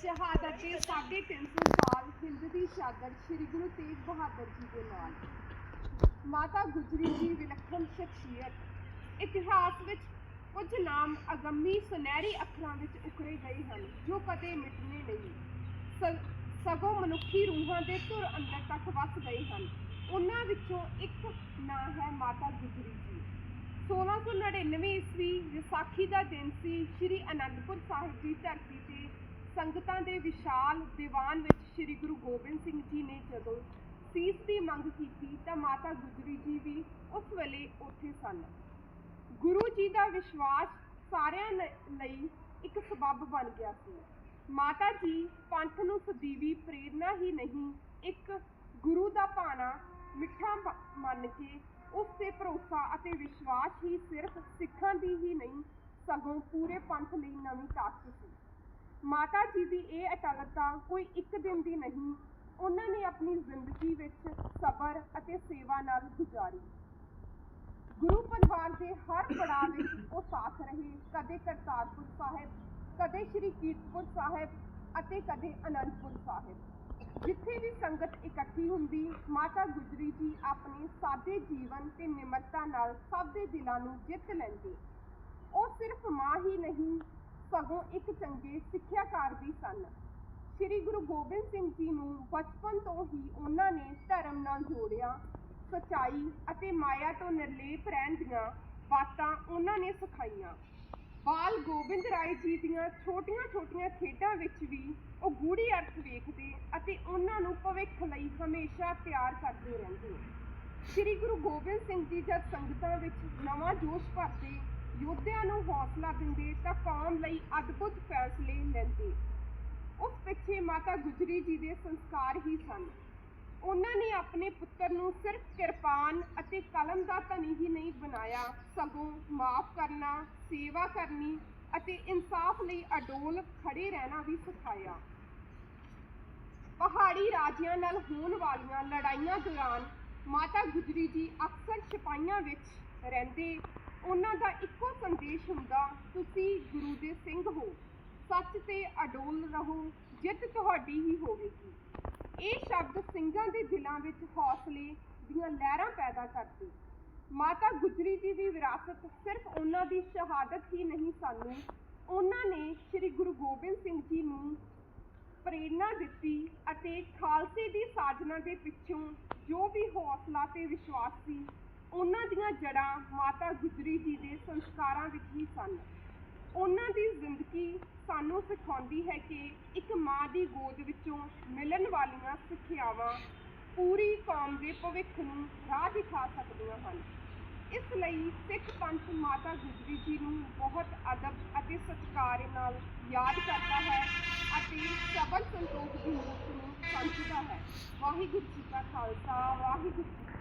ਸ਼ਹਾਦਤ ਦੇ 350 ਸਾਲ ਹਿੰਦ ਦੀ ਸ਼ਹਾਦਤ ਸ੍ਰੀ ਗੁਰੂ ਤੇਗ ਬਹਾਦਰ ਜੀ ਦੇ ਨਾਲ। ਮਾਤਾ ਗੁਜਰੀ ਜੀ ਵਿਲੱਖਣ ਸ਼ਖਸੀਅਤ। ਇਤਿਹਾਸ ਵਿੱਚ ਕੁਝ ਨਾਮ ਅਗੰਮੀ ਸੁਨਹਿਰੀ ਅੱਖਰਾਂ ਵਿੱਚ ਉਕਰੇ ਗਏ ਹਨ, ਜੋ ਕਦੇ ਮਿਟਣੇ ਨਹੀਂ। ਸਗੋਂ ਮਨੁੱਖੀ ਰੂਹਾਂ ਦੇ ਧੁਰ ਅੰਦਰ ਤੱਕ ਵਸ ਗਏ ਹਨ। ਉਹਨਾਂ ਵਿੱਚੋਂ ਇੱਕ ਨਾਂ ਹੈ ਮਾਤਾ ਗੁਜਰੀ ਜੀ 1699 ਈਸਵੀ ਵਿਸਾਖੀ ਦਾ ਦਿਨ ਸੀ। ਸ੍ਰੀ ਅਨੰਦਪੁਰ ਸਾਹਿਬ ਦੀ ਧਰਤੀ ਤੇ ਸੰਗਤਾਂ ਦੇ ਵਿਸ਼ਾਲ ਦੀਵਾਨ ਵਿੱਚ ਸ੍ਰੀ ਗੁਰੂ ਗੋਬਿੰਦ ਸਿੰਘ ਜੀ ਨੇ ਜਦੋਂ ਸੀਸ ਦੀ ਮੰਗ ਕੀਤੀ ਤਾਂ ਮਾਤਾ ਗੁਜਰੀ ਜੀ ਵੀ ਉਸ ਵੇਲੇ ਉੱਥੇ ਸਨ। ਗੁਰੂ ਜੀ ਦਾ ਵਿਸ਼ਵਾਸ ਸਾਰਿਆਂ ਲਈ ਇੱਕ ਸਬੱਬ ਬਣ ਗਿਆ ਸੀ। ਮਾਤਾ ਜੀ ਪੰਥ ਨੂੰ ਸਦੀਵੀ ਪ੍ਰੇਰਣਾ ਹੀ ਨਹੀਂ, ਇੱਕ ਗੁਰੂ ਦਾ ਭਾਣਾ ਮਿੱਠਾ ਮੰਨ ਕੇ ਉਸ ਤੇ ਭਰੋਸਾ ਅਤੇ ਵਿਸ਼ਵਾਸ ਹੀ ਸਿਰਫ ਸਿੱਖਾਂ ਦੀ ਹੀ ਨਹੀਂ, ਸਗੋਂ ਪੂਰੇ ਪੰਥ ਲਈ ਨਵੀਂ ਤਾਕਤ ਸੀ। ਮਾਤਾ ਜੀ ਦੀ ਇਹ ਅਟਲਤਾ ਕੋਈ ਇੱਕ ਦਿਨ ਦੀ ਨਹੀਂ, ਉਹਨਾਂ ਨੇ ਆਪਣੀ ਜ਼ਿੰਦਗੀ ਵਿੱਚ ਸਬਰ ਅਤੇ ਸੇਵਾ ਨਾਲ ਗੁਜ਼ਾਰੀ। ਗੁਰੂ ਪਰਿਵਾਰ ਦੇ ਹਰ ਪੜਾਅ ਵਿੱਚ ਉਹ ਸਾਥ ਰਹੇ, ਕਦੇ ਕਰਤਾਰਪੁਰ ਸਾਹਿਬ, ਕਦੇ ਸ੍ਰੀ ਕੀਰਤਪੁਰ ਸਾਹਿਬ ਅਤੇ ਕਦੇ ਅਨੰਦਪੁਰ ਸਾਹਿਬ। ਜਿੱਥੇ ਵੀ ਸੰਗਤ ਇਕੱਠੀ ਹੁੰਦੀ, ਮਾਤਾ ਗੁਜਰੀ ਜੀ ਆਪਣੇ ਸਾਦੇ ਜੀਵਨ ਤੇ ਨਿਮਰਤਾ ਨਾਲ ਸਭ ਦੇ ਦਿਲਾਂ ਨੂੰ ਜਿੱਤ ਲੈਂਦੇ। ਉਹ ਸਿਰਫ ਮਾਂ ਹੀ ਨਹੀਂ, ਸਗੋਂ ਇੱਕ ਚੰਗੇ ਸਿੱਖਿਆਕਾਰ ਵੀ ਸਨ। ਸ੍ਰੀ ਗੁਰੂ ਗੋਬਿੰਦ ਸਿੰਘ ਜੀ ਨੂੰ ਬਚਪਨ ਤੋਂ ਹੀ ਉਹਨਾਂ ਨੇ ਧਰਮ ਨਾਲ ਜੋੜਿਆ, ਸਚਾਈ ਅਤੇ ਮਾਇਆ ਤੋਂ ਨਿਰਲੇਪ ਰਹਿਣ ਦੀਆਂ ਬਾਤਾਂ ਉਹਨਾਂ ਨੇ ਸਿਖਾਈਆਂ। ਬਾਲ ਗੋਬਿੰਦ ਰਾਏ ਜੀ ਦੀਆਂ ਛੋਟੀਆਂ-ਛੋਟੀਆਂ ਖੇਡਾਂ ਵਿੱਚ ਵੀ ਉਹ ਗੂੜੀ ਅਰਥ ਵੇਖਦੇ ਅਤੇ ਉਹਨਾਂ ਨੂੰ ਭਵਿੱਖ ਲਈ ਹਮੇਸ਼ਾ ਤਿਆਰ ਕਰਦੇ ਰਹਿੰਦੇ ਸ੍ਰੀ ਗੁਰੂ ਗੋਬਿੰਦ ਸਿੰਘ ਜੀ ਜਦ ਸੰਗਤਾਂ ਵਿੱਚ ਨਵਾਂ ਜੋਸ਼ ਭਰਦੇ, ਯੋਧਿਆਂ ਨੂੰ ਹੌਸਲਾ ਦਿੰਦੇ ਤਾਂ ਕੌਮ ਲਈ ਅਦਭੁਤ ਫੈਸਲੇ ਲੈਂਦੇ। ਉਸ ਪਿੱਛੇ ਮਾਤਾ ਗੁਜਰੀ ਜੀ ਦੇ ਸੰਸਕਾਰ ਹੀ ਸਨ। ਉਹਨਾਂ ਨੇ ਆਪਣੇ ਪੁੱਤਰ ਨੂੰ ਸਿਰਫ ਕਿਰਪਾਨ ਅਤੇ ਕਲਮ ਦਾ ਧਨੀ ਹੀ ਨਹੀਂ ਬਣਾਇਆ, ਸਗੋਂ ਮਾਫ ਕਰਨਾ, ਸੇਵਾ ਕਰਨੀ ਅਤੇ ਇਨਸਾਫ ਲਈ ਅਡੋਲ ਖੜੇ ਰਹਿਣਾ ਵੀ ਸਿਖਾਇਆ। ਪਹਾੜੀ ਰਾਜਿਆਂ ਨਾਲ ਹੋਣ ਵਾਲੀਆਂ ਲੜਾਈਆਂ ਦੌਰਾਨ ਮਾਤਾ ਗੁਜਰੀ ਜੀ ਅਕਸਰ ਸਿਪਾਹੀਆਂ ਵਿੱਚ ਰਹਿੰਦੇ। ਉਹਨਾਂ ਦਾ ਇੱਕੋ ਸੰਦੇਸ਼ ਹੁੰਦਾ, ਤੁਸੀਂ ਗੁਰੂ ਦੇ ਸਿੰਘ ਹੋ। ਸੱਚ ਤੇ ਅਡੋਲ ਰਹੋ, ਜਿੱਤ ਤੁਹਾਡੀ ਹੀ ਹੋਵੇਗੀ। ਇਹ ਸ਼ਬਦ ਸਿੰਘਾਂ ਦੇ ਦਿਲਾਂ ਵਿੱਚ ਹੌਸਲੇ ਦੀਆਂ ਲਹਿਰਾਂ ਪੈਦਾ ਕਰਦੇ। ਮਾਤਾ ਗੁਜਰੀ ਜੀ ਦੀ ਵਿਰਾਸਤ ਸਿਰਫ ਉਹਨਾਂ ਦੀ ਸ਼ਹਾਦਤ ਹੀ ਨਹੀਂ ਸਾਨੂੰ। ਉਹਨਾਂ ਨੇ ਸ੍ਰੀ ਗੁਰੂ ਗੋਬਿੰਦ ਸਿੰਘ ਜੀ ਨੂੰ ਪ੍ਰੇਰਨਾ ਦਿੱਤੀ ਅਤੇ ਖਾਲਸੇ ਦੀ ਸਾਜਨਾ ਦੇ ਪਿੱਛੋਂ ਜੋ ਵੀ ਹੌਸਲਾ ਤੇ ਵਿਸ਼ਵਾਸ ਸੀ, ਉਹਨਾਂ ਦੀਆਂ ਜੜ੍ਹਾਂ ਮਾਤਾ ਗੁਜਰੀ ਜੀ ਦੇ ਸੰਸਕਾਰਾਂ ਵਿੱਚ ਹੀ ਸਨ। ਉਹਨਾਂ ਦੀ ਜ਼ਿੰਦਗੀ ਸਾਨੂੰ ਸਿਖਾਉਂਦੀ ਹੈ ਕਿ ਇੱਕ ਮਾਂ ਦੀ ਗੋਦ ਵਿੱਚੋਂ ਮਿਲਣ ਵਾਲੀਆਂ ਸਿੱਖਿਆਵਾਂ ਪੂਰੀ ਕੌਮ ਦੇ ਭਵਿੱਖ ਨੂੰ ਰਾਹ ਦਿਖਾ ਸਕਦੀਆਂ ਹਨ। ਇਸ ਲਈ ਸਿੱਖ ਪੰਥ ਮਾਤਾ ਗੁਜਰੀ ਜੀ ਨੂੰ ਬਹੁਤ ਅਦਬ ਅਤੇ ਸਤਿਕਾਰ ਨਾਲ ਯਾਦ ਕਰਦਾ ਹੈ ਅਤੇ ਸਬਰ ਸੰਤੋਖ ਦੀ ਮੂਰਤ ਨੂੰ ਸਮਝਦਾ ਹੈ। ਵਾਹਿਗੁਰੂ ਜੀ ਕਾ ਖਾਲਸਾ ਵਾਹਿਗੁਰੂ ਜੀ